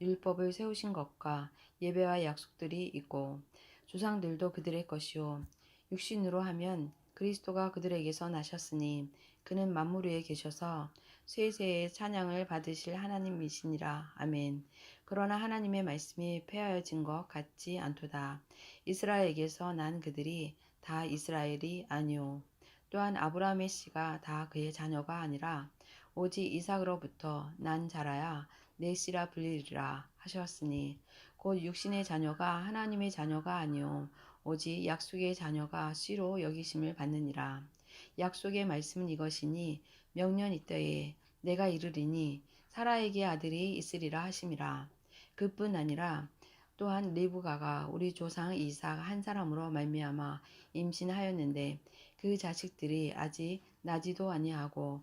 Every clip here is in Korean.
율법을 세우신 것과 예배와 약속들이 있고 조상들도 그들의 것이요. 육신으로 하면 그리스도가 그들에게서 나셨으니 그는 만물 위에 계셔서 쇠세의 찬양을 받으실 하나님이시니라. 아멘. 그러나 하나님의 말씀이 폐하여진 것 같지 않도다. 이스라엘에게서 난 그들이 다 이스라엘이 아니오. 또한 아브라함의 씨가 다 그의 자녀가 아니라 오직 이삭으로부터 난 자라야 내 씨라 불리리라 하셨으니 곧 육신의 자녀가 하나님의 자녀가 아니요 오직 약속의 자녀가 씨로 여기심을 받느니라. 약속의 말씀은 이것이니 명년 이때에 내가 이르리니 사라에게 아들이 있으리라 하심이라. 그뿐 아니라 또한 리브가가 우리 조상 이삭 한 사람으로 말미암아 임신하였는데 그 자식들이 아직 나지도 아니하고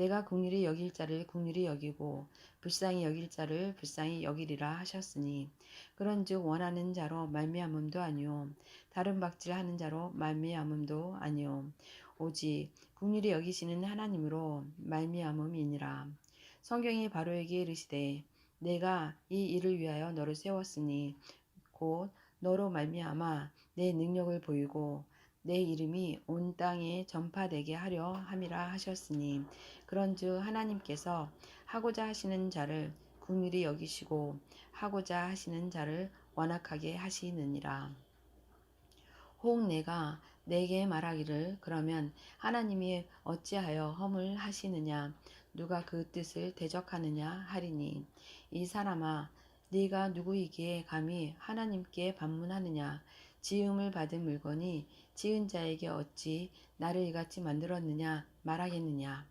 내가 궁일이 여길 자를 궁일이 여기고 불쌍히 여길 자를 불쌍히 여기리라 하셨으니 그런즉 원하는 자로 말미암음도 아니요 다른 박질하는 자로 말미암음도 아니요 오직 궁일이 여기시는 하나님으로 말미암음이니라. 성경이 바로에게 이르시되 내가 이 일을 위하여 너를 세웠으니 곧 너로 말미암아 내 능력을 보이고 내 이름이 온 땅에 전파되게 하려 함이라 하셨으니 그런즉 하나님께서 하고자 하시는 자를 궁일이 여기시고 하고자 하시는 자를 완악하게 하시느니라. 혹 내가 내게 말하기를 그러면 하나님이 어찌하여 허물 하시느냐? 누가 그 뜻을 대적하느냐 하리니? 이 사람아 네가 누구이기에 감히 하나님께 반문하느냐 지음을 받은 물건이 지은 자에게 어찌 나를 이같이 만들었느냐 말하겠느냐.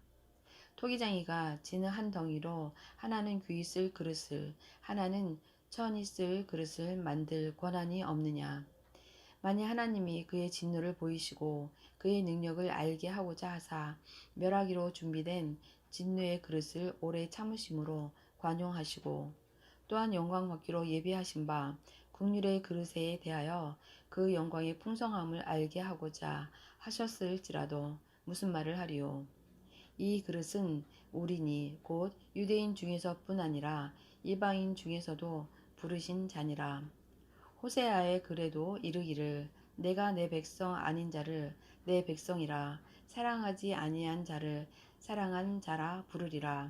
토기장이가 지는 한 덩이로 하나는 귀 쓸 그릇을 하나는 천이 쓸 그릇을 만들 권한이 없느냐. 만일 하나님이 그의 진노를 보이시고 그의 능력을 알게 하고자 하사 멸하기로 준비된 진노의 그릇을 오래 참으심으로 관용하시고 또한 영광 받기로 예비하신 바 국률의 그릇에 대하여 그 영광의 풍성함을 알게 하고자 하셨을지라도 무슨 말을 하리요 이 그릇은 우리니 곧 유대인 중에서뿐 아니라 이방인 중에서도 부르신 자니라 호세아의 글에도 이르기를 내가 내 백성 아닌 자를 내 백성이라 사랑하지 아니한 자를 사랑한 자라 부르리라.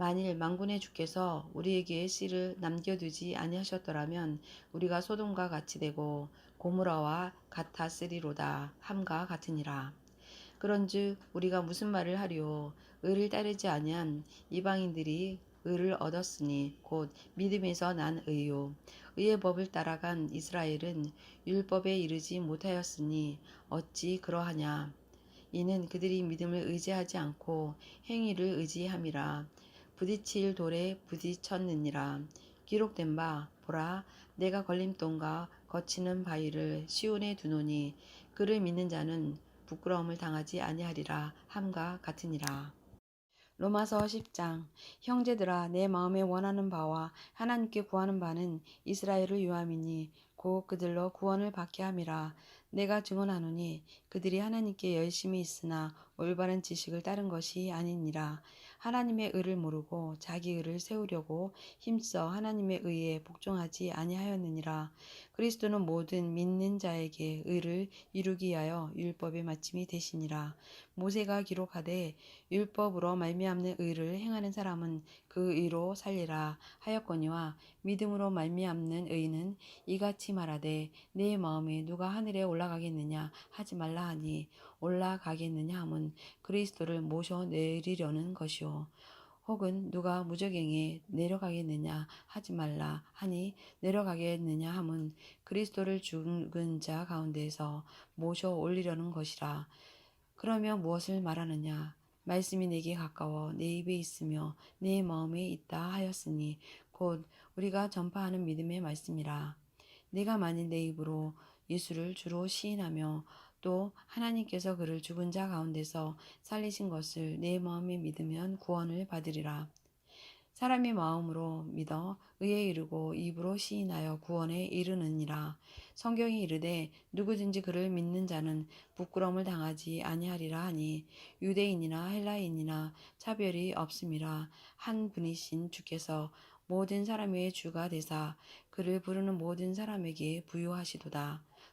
만일 망군의 주께서 우리에게 씨를 남겨두지 아니하셨더라면 우리가 소돔과 같이 되고 고무라와 같았으리로다 함과 같으니라. 그런즉 우리가 무슨 말을 하리요 의를 따르지 아니한 이방인들이 의를 얻었으니 곧 믿음에서 난 의요. 의의 법을 따라간 이스라엘은 율법에 이르지 못하였으니 어찌 그러하냐? 이는 그들이 믿음을 의지하지 않고 행위를 의지함이라 부딪힐 돌에 부딪혔느니라. 기록된 바 보라 내가 걸림돌과 거치는 바위를 시온에 두노니 그를 믿는 자는 부끄러움을 당하지 아니하리라 함과 같으니라. 로마서 10장. 형제들아 내 마음에 원하는 바와 하나님께 구하는 바는 이스라엘을 유함이니 곧 그들로 구원을 받게 함이라. 내가 증언하노니 그들이 하나님께 열심히 있으나 올바른 지식을 따른 것이 아니니라 하나님의 의를 모르고 자기 의를 세우려고 힘써 하나님의 의에 복종하지 아니하였느니라. 그리스도는 모든 믿는 자에게 의를 이루기 위하여 율법의 마침이 되시니라. 모세가 기록하되 율법으로 말미암는 의를 행하는 사람은 그 의로 살리라 하였거니와 믿음으로 말미암는 의는 이같이 말하되 내 마음에 누가 하늘에 올라가겠느냐 하지 말라 하니 올라가겠느냐 함은 그리스도를 모셔 내리려는 것이요 혹은 누가 무저갱에 내려가겠느냐 하지 말라 하니 내려가겠느냐 함은 그리스도를 죽은 자 가운데서 모셔 올리려는 것이라. 그러면 무엇을 말하느냐? 말씀이 내게 가까워 내 입에 있으며 내 마음에 있다 하였으니 곧 우리가 전파하는 믿음의 말씀이라. 내가 만일 내 입으로 예수를 주로 시인하며 또 하나님께서 그를 죽은 자 가운데서 살리신 것을 내 마음에 믿으면 구원을 받으리라. 사람이 마음으로 믿어 의에 이르고 입으로 시인하여 구원에 이르느니라. 성경이 이르되 누구든지 그를 믿는 자는 부끄러움을 당하지 아니하리라 하니 유대인이나 헬라인이나 차별이 없음이라 한 분이신 주께서 모든 사람의 주가 되사 그를 부르는 모든 사람에게 부유하시도다.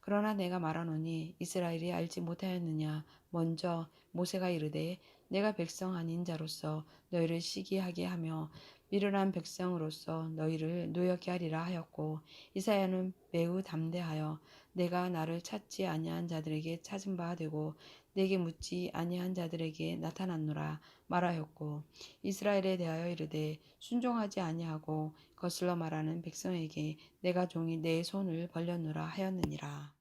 그러나 내가 말하노니 이스라엘이 알지 못하였느냐? 먼저 모세가 이르되 내가 백성 아닌 자로서 너희를 시기하게 하며 미련한 백성으로서 너희를 노엽게 하리라 하였고 이사야는 매우 담대하여 내가 나를 찾지 아니한 자들에게 찾은 바 되고 내게 묻지 아니한 자들에게 나타났노라 말하였고 이스라엘에 대하여 이르되 순종하지 아니하고 거슬러 말하는 백성에게 내가 종이 내 손을 벌렸노라 하였느니라